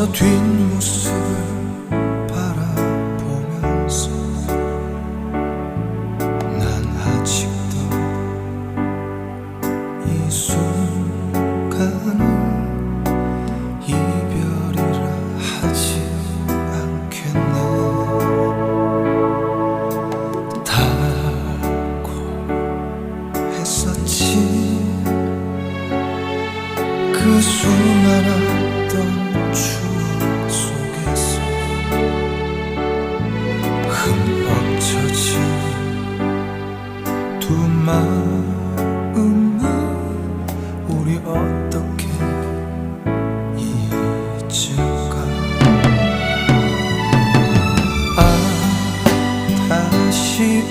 저 뒷모습을 바라보면서 난 아직도 이 순간을 이별이라 하지 않겠네. 달고 했었지. 그 수많았 흠 멈춰진 두 마음을 우리 어떻게 잊을까? 아 다시